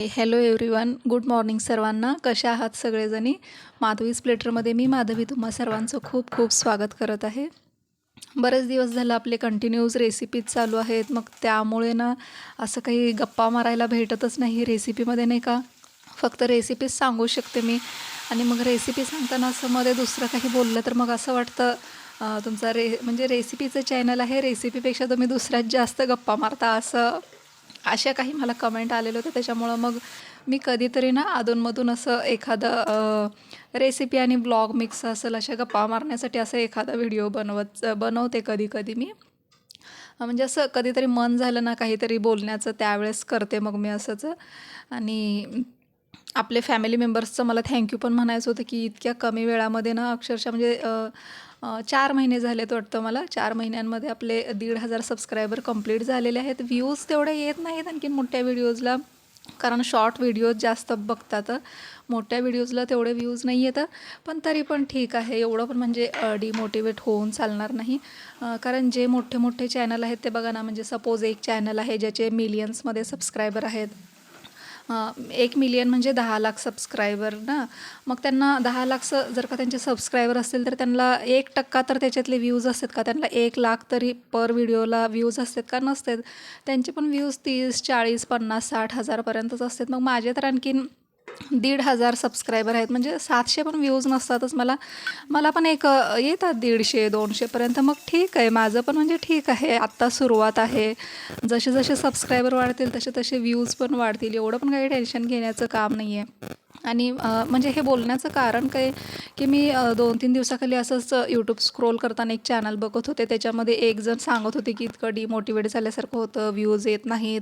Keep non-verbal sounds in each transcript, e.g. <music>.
Hello everyone good morning सर्वांना. कशा आहात सगळेजणी? माधवी स्प्लेटरमध्ये मी माधवी तुम्हा सर्वांचं खूप खूप स्वागत करत आहे. बरेच दिवस झालं आपले कंटिन्यूज रेसिपीज चालू आहेत. मग त्यामुळे ना असं काही गप्पा मारायला भेटतच नाही रेसिपीमध्ये नाही का? फक्त रेसिपीज सांगू शकते मी. आणि मग रेसिपी सांगताना असं मध्ये दुसरं काही बोललं तर मग असं वाटतं तुमचा रे म्हणजे रेसिपीचं चॅनल आहे. रेसिपीपेक्षा तुम्ही दुसऱ्यात जास्त गप्पा मारता असं अशा काही मला कमेंट आलेले होते. त्याच्यामुळं मग मी कधीतरी ना अधूनमधून असं एखादं रेसिपी आणि ब्लॉग मिक्स असेल अशा गप्पा मारण्यासाठी असं एखादा व्हिडिओ बनवत बनवते कधी कधी मी. म्हणजे असं कधीतरी मन झालं ना काहीतरी बोलण्याचं त्यावेळेस करते मग मी असंच. आणि आपले फॅमिली मेंबर्सचं मला थँक्यू पण म्हणायचं होतं की इतक्या कमी वेळामध्ये ना अक्षरशः म्हणजे चार महिने झालेत वाटतं मला. चार महिन्यांमध्ये आपले दीड हजार सबस्क्रायबर कंप्लीट झालेले आहेत. व्ह्यूज तेवढे येत नाहीत आणखीन मोठ्या व्हिडिओजला कारण शॉर्ट व्हिडिओज जास्त बघतात. मोठ्या व्हिडिओजला तेवढे व्ह्यूज नाही येतं. पण तरी पण ठीक आहे. एवढं पण म्हणजे डिमोटिवेट होऊन चालणार नाही. कारण जे मोठे मोठे चॅनल आहेत ते बघा ना म्हणजे सपोज एक चॅनल आहे ज्याचे मिलियन्समध्ये सबस्क्रायबर आहेत. एक मिलियन म्हणजे दहा लाख सबस्क्रायबर ना. मग त्यांना दहा लाख स जर का त्यांचे सबस्क्रायबर असतील तर त्यांना एक टक्का तर त्याच्यातले व्ह्यूज असतात का? त्यांना एक लाख तरी पर व्हिडिओला व्ह्यूज असतात का? नसतात. त्यांचे पण व्ह्यूज तीस चाळीस पन्नास साठ हजारपर्यंतच असतात. मग माझे तर आणखीन दीड हजार सबस्क्रायबर आहेत. म्हणजे सातशे पण व्ह्यूज नसतातच मला. मला पण एक येतात दीडशे दोनशेपर्यंत मग ठीक आहे. माझं पण म्हणजे ठीक आहे. आत्ता सुरुवात आहे. जसे जसे सबस्क्रायबर वाढतील तसे तसे व्ह्यूज पण वाढतील. एवढं पण काही टेन्शन घेण्याचं काम नाही आहे आणि म्हणजे हे बोलण्याचं कारण काय की मी दोन तीन दिवसाखाली असंच यूट्यूब स्क्रोल करताना एक चॅनल बघत होते. त्याच्यामध्ये एक जण सांगत होते की इतकं डिमोटिवेट झाल्यासारखं होतं व्ह्यूज येत नाहीत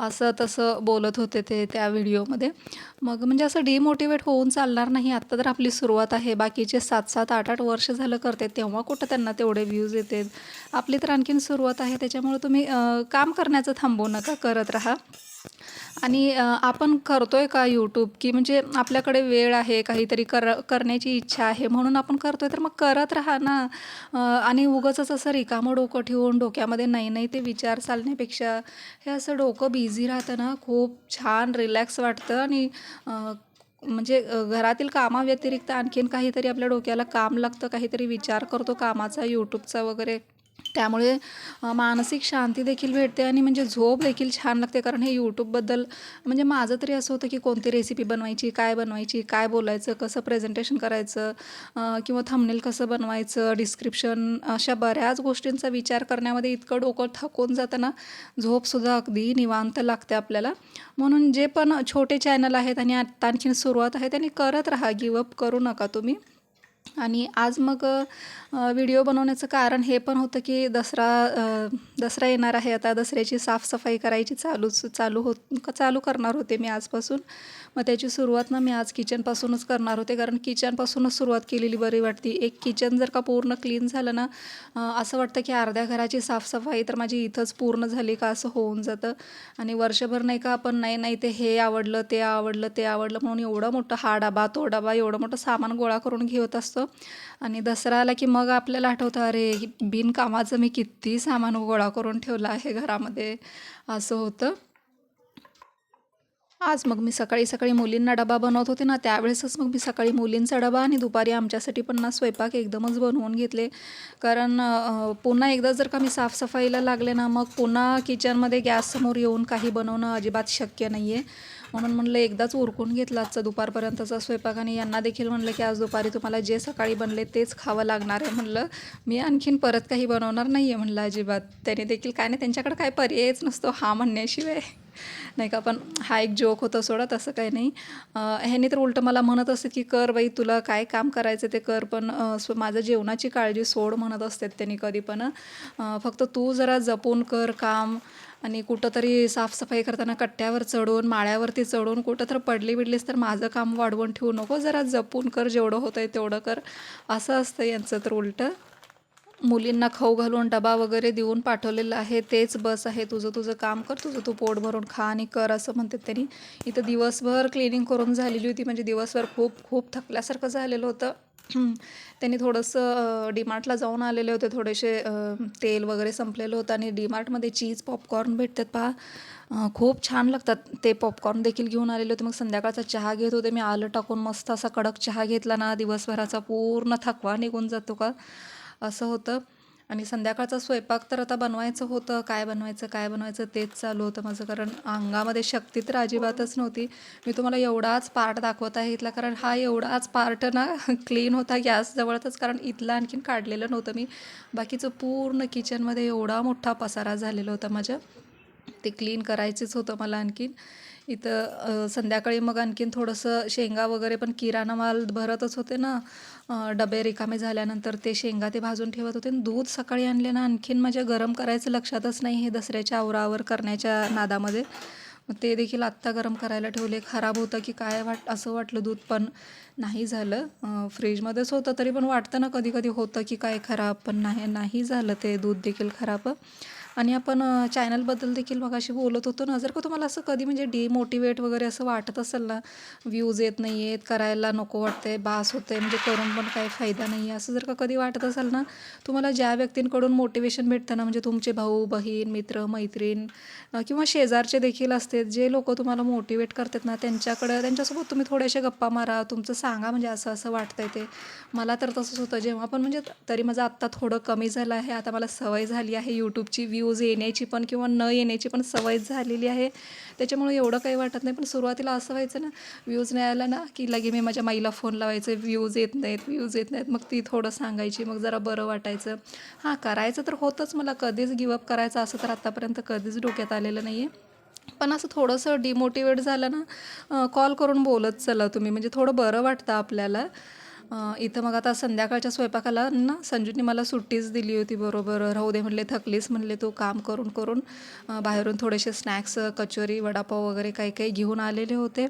असं तसं बोलत होते ते त्या व्हिडिओमध्ये मग म्हणजे असं डिमोटिवेट होऊन चालणार नाही आत्ता तर आपली सुरुवात आहे. बाकीचे सात सात आठ आठ वर्ष झालं करते तेव्हा कुठं त्यांना तेवढे व्ह्यूज येतात आपली तर आणखीन सुरुवात आहे त्याच्यामुळे तुम्ही काम करण्याचं थांबवू नका करत राहा. आणि आपण आपण करतोय का यूट्यूब की म्हणजे आपल्याकडे वेळ आहे काहीतरी कर करण्याची इच्छा आहे म्हणून आपण करतोय तर मग करत राहा ना. आणि उगाचच असं रिकामं डोकं ठेवून डोक्यामध्ये नाही नाही ते विचार चालण्यापेक्षा हे असं डोकं बिझी राहतं ना खूप छान रिलॅक्स वाटतं आणि म्हणजे घरातील कामाव्यतिरिक्त आणखीन काहीतरी आपल्या डोक्याला काम लागतं काहीतरी विचार करतो कामाचा यूट्यूबचा वगैरे. त्यामुळे मानसिक शांती देखील भेटते आणि म्हणजे झोप देखील छान लागते. कारण हे यूट्यूबबद्दल म्हणजे माझं तरी असं होतं की कोणती रेसिपी बनवायची काय बनवायची काय बोलायचं कसं प्रेझेंटेशन करायचं किंवा थंबनेल कसं बनवायचं डिस्क्रिप्शन अशा बऱ्याच गोष्टींचा विचार करण्यामध्ये इतकं डोकं थकून जाताना झोपसुद्धा अगदी निवांत लागते आपल्याला. म्हणून जे पण छोटे चॅनल आहेत आणि आत्ता आणखीन सुरुवात आहे त्यांनी करत राहा गिवअप करू नका तुम्ही. आणि आज मग व्हिडिओ बनवण्याचं कारण हे पण होतं की दसरा दसरा येणार आहे. आता दसऱ्याची साफसफाई करायची चालूच चालू होत चालू करणार होते मी आजपासून. मग त्याची सुरुवात ना मी आज किचनपासूनच करणार होते. कारण किचनपासूनच सुरुवात केलेली बरी वाटते. एक किचन जर का पूर्ण क्लीन झालं ना असं वाटतं की अर्ध्या घराची साफसफाई तर माझी इथंच पूर्ण झाली का असं होऊन जातं. आणि वर्षभर नाही का आपण नाही नाही ते हे आवडलं ते आवडलं ते आवडलं म्हणून एवढं मोठं हा डबा तो डबा एवढं मोठं सामान गोळा करून घेत असतो. आणि दसरा आला की मग आपल्याला आठवतं अरे बिनकामाचं मी किती सामान गोळा करून ठेवलं आहे घरामध्ये. असं होतं. आज मग मी सकाळी सकाळी मुलींना डबा बनवत होते ना त्यावेळेसच मग मी सकाळी मुलींचा डबा आणि दुपारी आमच्यासाठी पण ना स्वयंपाक एकदमच बनवून घेतले. कारण पुन्हा एकदा जर का मी साफसफाईला लागले ना मग पुन्हा किचनमध्ये गॅससमोर येऊन काही बनवणं अजिबात शक्य नाही आहे म्हणून म्हणलं एकदाच उरकून घेतलं आजचा दुपारपर्यंतचा स्वयंपाक. आणि यांना देखील म्हणलं की आज दुपारी तुम्हाला जे सकाळी बनले तेच खावं लागणार आहे. म्हणलं मी आणखीन परत काही बनवणार नाही आहे म्हणलं अजिबात. त्याने देखील काय नाही त्यांच्याकडे काय पर्यायच नसतो हा म्हणण्याशिवाय. नाही का पण हा एक जोक होता सोडा तसं काही नाही. ह्याने ह्यानी तर उलटं मला म्हणत असते की कर बाई तुला काय काम करायचं ते कर पण अं, स्व माझं जेवणाची काळजी सोड म्हणत असतात त्यांनी कधी पण. फक्त तू जरा जपून कर काम. आणि कुठंतरी साफसफाई करताना कट्ट्यावर चढून माळ्यावरती चढून कुठं तर पडली बिडलीस तर माझं काम वाढवून ठेवू नको. जरा जपून कर जेवढं होतं आहे तेवढं कर. असं असतं यांचं तर उलटं. मुलींना खाऊ घालून डबा वगैरे देऊन पाठवलेलं आहे. तेच बस आहे. तुझं तुझं काम कर तुझं तू पोट भरून खा आणि कर असं म्हणतात त्यांनी. इथं दिवसभर क्लिनिंग करून झालेली होती. म्हणजे दिवसभर खूप खूप थकल्यासारखं झालेलं होतं. <clears throat> त्यांनी थोडंसं डीमार्टला जाऊन आलेले होते. थोडेसे तेल वगैरे संपलेलं होतं आणि डीमार्टमध्ये चीज पॉपकॉर्न भेटतात पहा. खूप छान लागतात. ते पॉपकॉर्न देखील घेऊन आलेले होते. मग संध्याकाळचा चहा घेत होते. मी आलं टाकून मस्त असा कडक चहा घेतला ना. दिवसभराचा पूर्ण थकवा निघून जातो का? असं होतं. आणि संध्याकाळचा स्वयंपाक तर आता बनवायचं होतं. काय बनवायचं काय बनवायचं तेच चालू होतं माझं. कारण अंगामध्ये शक्ती तर अजिबातच नव्हती. मी तुम्हाला एवढाच पार्ट दाखवत आहे इथला. कारण हा एवढाच पार्ट ना क्लीन होता गॅस जवळच. कारण इथला आणखीन काढलेलं नव्हतं मी. बाकीचं पूर्ण किचनमध्ये एवढा मोठा पसारा झालेला होता माझ्या. ते क्लीन करायचंच होतं मला आणखीन. इथं संध्याकाळी मग आणखीन थोडंसं शेंगा वगैरे पण किराणा माल भरतच होते ना. डबे रिकामे झाल्यानंतर ते शेंगा ते भाजून ठेवत होते. आणि दूध सकाळी आणले ना आणखीन माझ्या गरम करायचं लक्षातच नाही हे दसऱ्याच्या आवरावर करण्याच्या नादामध्ये. मग ते देखील आत्ता गरम करायला ठेवले. खराब होतं की काय वाट असं वाटलं दूध पण नाही झालं. फ्रीजमध्येच होतं तरी पण वाटतं ना कधी कधी होतं की काय खराब पण नाही नाही झालं ते दूध देखील खराब. आणि आपण चॅनलबद्दल देखील मग अशी बोलत होतो ना जर का तुम्हाला असं कधी म्हणजे डिमोटिवेट वगैरे असं वाटत असेल ना व्ह्यूज येत नाही आहेत करायला नको वाटते बास होते म्हणजे करून पण काही फायदा नाही आहे असं जर का कधी वाटत असेल ना तुम्हाला ज्या व्यक्तींकडून मोटिवेशन भेटतं ना म्हणजे तुमचे भाऊ बहीण मित्र मैत्रीण किंवा शेजारचे देखील असते जे लोक तुम्हाला मोटिवेट करतात ना त्यांच्याकडं त्यांच्यासोबत तुम्ही थोडेसे गप्पा मारा तुमचं सांगा म्हणजे असं असं वाटतंय ते. मला तर तसंच होतं जेव्हा पण म्हणजे तरी माझं आत्ता थोडं कमी झालं आहे आता मला सवय झाली आहे यूट्यूबची व्ह्यूज येण्याची पण किंवा न येण्याची पण सवय झालेली आहे. त्याच्यामुळे एवढं काही वाटत नाही पण सुरुवातीला असं व्हायचं ना व्ह्यूज नाही आला ना की लगे मी माझ्या माईला फोन लावायचे व्ह्यूज येत नाहीत व्ह्यूज येत नाहीत मग ती थोडं सांगायची मग जरा बरं वाटायचं. हां करायचं तर होतंच मला कधीच गिवअप करायचं असं तर आत्तापर्यंत कधीच डोक्यात आलेलं नाही आहे पण असं थोडंसं डिमोटिवेट झालं ना कॉल करून बोलत चला तुम्ही. म्हणजे थोडं बरं वाटतं आपल्याला. इथं मग आता संध्याकाळच्या स्वयंपाकाला ना संजूने मला सुट्टीच दिली होती बरोबर. राहू दे म्हणले थकलीस म्हणले तू काम करून करून. बाहेरून थोडेसे स्नॅक्स कचोरी वडापाव वगैरे काही काही घेऊन आलेले होते.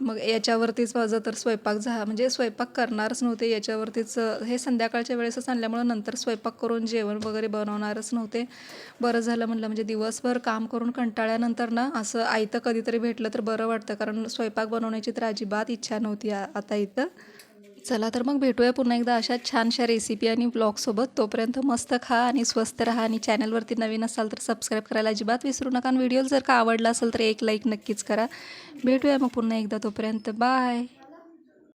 मग याच्यावरतीच माझं तर स्वयंपाक झा म्हणजे स्वयंपाक करणारच नव्हते याच्यावरतीच हे संध्याकाळच्या वेळेसच आणल्यामुळं नंतर स्वयंपाक करून जेवण वगैरे बनवणारच नव्हते. बरं झालं म्हणलं म्हणजे दिवसभर काम करून कंटाळ्यानंतर ना असं आयतं कधीतरी भेटलं तर बरं वाटतं कारण स्वयंपाक बनवण्याची तर अजिबात इच्छा नव्हती आता इथं. चला तर मग भेटूया पुन्हा एकदा अशा छानशा रेसिपी आणि ब्लॉगसोबत तोपर्यंत मस्त खा आणि स्वस्त राहा आणि चॅनलवरती नवीन असाल तर सबस्क्राईब करायला अजिबात विसरू नका. आणि व्हिडिओ जर का आवडला असेल तर एक लाईक नक्कीच करा. भेटूया मग पुन्हा एकदा. तोपर्यंत बाय